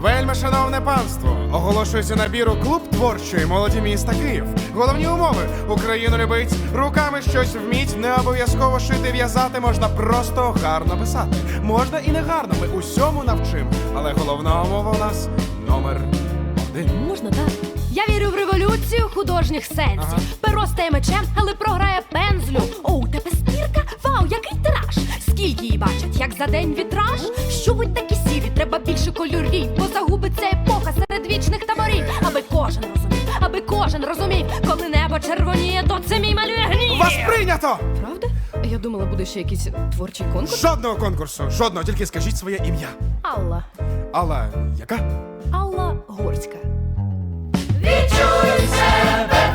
Вельми шановне панство, оголошується набір у клуб творчої молоді міста Київ. Головні умови Україну любить, руками щось вміть, не обов'язково шити в'язати, можна просто гарно писати. Можна і не гарно, ми усьому навчим. Але головна умова у нас номер один. Можна так? Я вірю в революцію художніх сенсів. Ага. Перо стає мечем, але програє пензлю. О, тебе спірка? Вау, який тираж! Скільки її бачать, як за день вітраж? Що будь такі треба більше кольорів, бо загубиться епоха серед вічних таборів. Аби кожен розумів, аби кожен розумів, коли небо червоніє, то це мій малює гнів. Вас прийнято! Правда? Я думала, буде ще якийсь творчий конкурс. Жодного конкурсу, жодного, тільки скажіть своє ім'я. Алла. Алла, яка? Алла Горська. Відчуй себе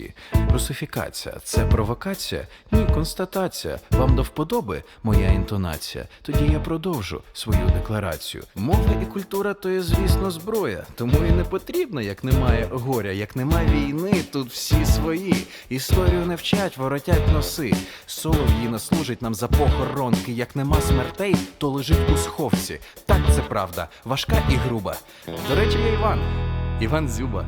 ворог русифікація. Це провокація? Ні, констатація. Вам до вподоби моя інтонація. Тоді я продовжу свою декларацію. Мова і культура то є, звісно, зброя. Тому і не потрібно, як немає горя, як немає війни, тут всі свої. Історію не вчать, воротять носи. Солов'ї наслужить нам за похоронки. Як нема смертей, то лежить у сховці. Так це правда, важка і груба. До речі, я Іван. Іван Зюба.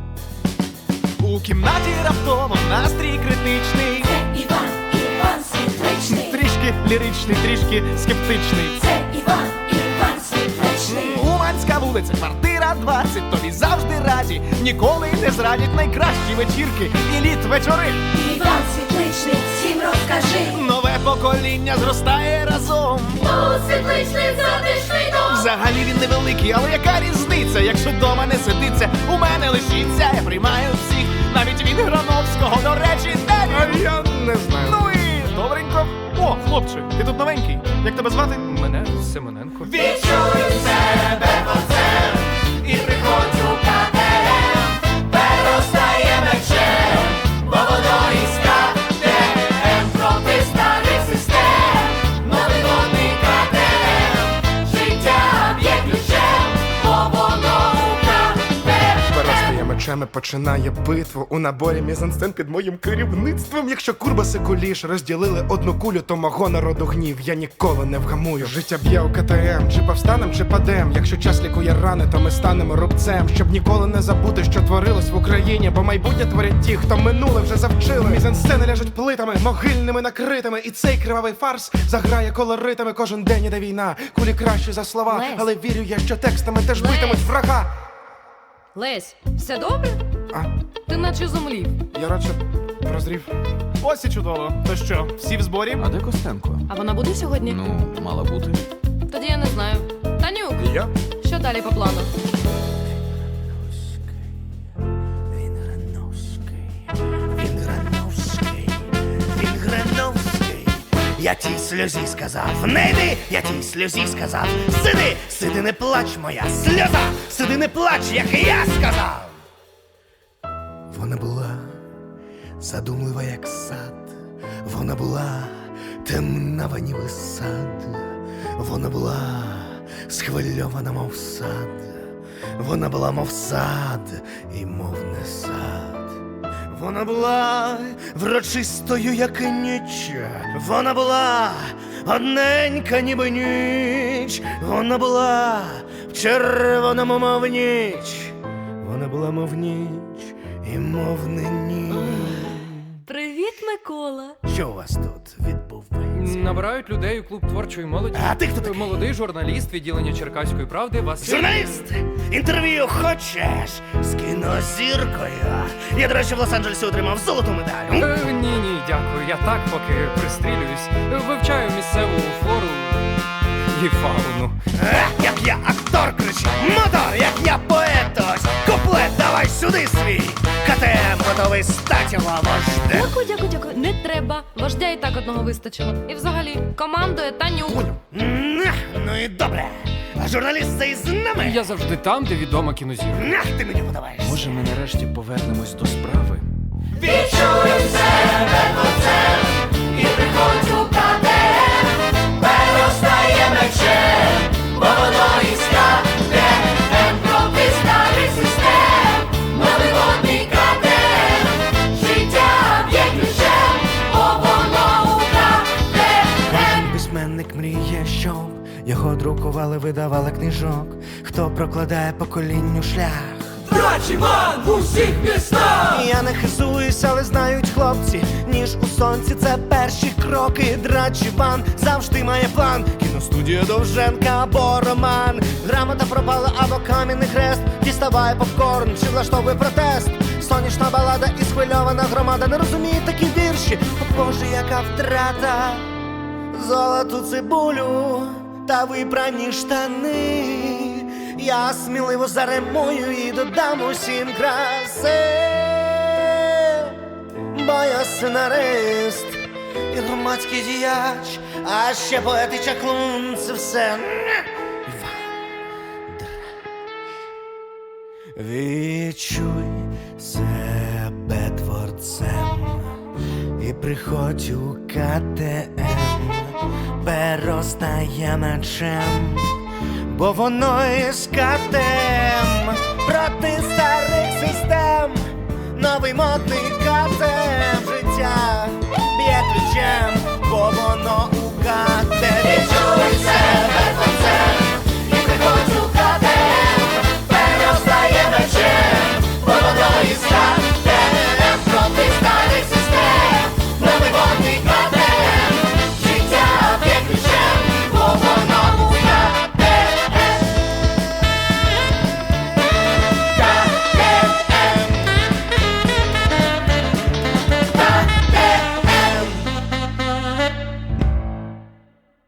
У кімнаті раптово настрій критичний, Це Іван, Іван світличний, трішки ліричний, трішки скептичний. це Іван, Іван світличний. Уманська вулиця, квартира 20, тобі завжди раді, ніколи не зрадять найкращі вечірки і літ вечори. Іван світличний, всім розкажи. Нове покоління зростає разом. Тут світличний затишний. Взагалі він невеликий, але яка різниця? Якщо дома не сидиться, у мене лишиться. Я приймаю всіх, навіть від Грановського, до речі, де він? я не знаю. Ну і добренько. О, хлопче, ти тут новенький. Як тебе звати? Мене Семененко. Відчуй себе Мечами, починає битву у наборі мізансцен під моїм керівництвом. Якщо Курбас і Куліш розділили одну кулю, то мого народу гнів я ніколи не вгамую. Життя б'є у КТМ, чи повстанем, чи падем. Якщо час лікує рани, то ми станемо рубцем, щоб ніколи не забути, що творилось в Україні, бо майбутнє творять ті, хто минуле вже завчили. Мізансцени ляжуть плитами, могильними накритими, і цей кривавий фарс заграє колоритами. Кожен день іде війна. Кулі краще за слова, але вірю я, що текстами теж битимуть врага. Лесь, все добре? А Ти наче зумлів. я радше прозрів. Ось і чудово. То що, всі в зборі? А де Костенко? А вона буде сьогодні? Ну, мала бути. Тоді я не знаю. Танюк, я? що далі по плану? Я тій сльозі сказав, не йди, я тій сльозі сказав, сиди, сиди, не плач, моя сльоза, сиди, не плач, як я сказав. Вона була задумлива, як сад, вона була темна ванівий сад, вона була схвильована, мов сад. Вона була, мов сад, і мов не сад. Вона була врочистою, як ніч. Вона була одненька, ніби ніч. Вона була в червоному, мов ніч. Вона була, мов ніч, і мов не ніч. Привіт, Микола. Що у вас тут відбувається? Набирають людей у клуб творчої молоді. А ти хто такий? Молодий журналіст відділення Черкаської правди Василь. Журналіст! Інтерв'ю хочеш з кінозіркою. Я, до речі, в Лос-Анджелесі отримав золоту медаль. Е, ні, ні, дякую. Я так поки пристрілююсь. Вивчаю місцеву флору і фауну. Е, як я актор кричу, мотор, як я поет ось. Куплет давай сюди свій. КТМ готовий стати вождем. Дякую, дякую, дякую. Не треба. Вождя і так одного вистачило. І взагалі, командує Танюк. Нах, Ну і добре. А журналіст цей з нами. Я завжди там, де відома кінозірка. Нах, ти мені подобаєшся. Може, ми нарешті повернемось до справи? Відчуй себе творцем і приходь у КТМ, перестає Його друкували, видавали книжок, хто прокладає поколінню шлях. Драчіван в усіх містах! Я не хизуюсь, але знають хлопці, ніж у сонці це перші кроки. Драчіван завжди має план. Кіностудія Довженка або роман. Грамота пропала або кам'яний хрест. Діставає попкорн чи влаштовує протест. Сонячна балада і схвильована громада не розуміє такі вірші. О Боже, яка втрата, золоту цибулю та випрані штани. Я сміливо заремую і додам усім краси. Бо я сценарист і громадський діяч, а ще поет і чаклун це все. Відчуй себе творцем і приходь у КТМ, перо стає мечем бо воно із катем проти старих систем, новий модний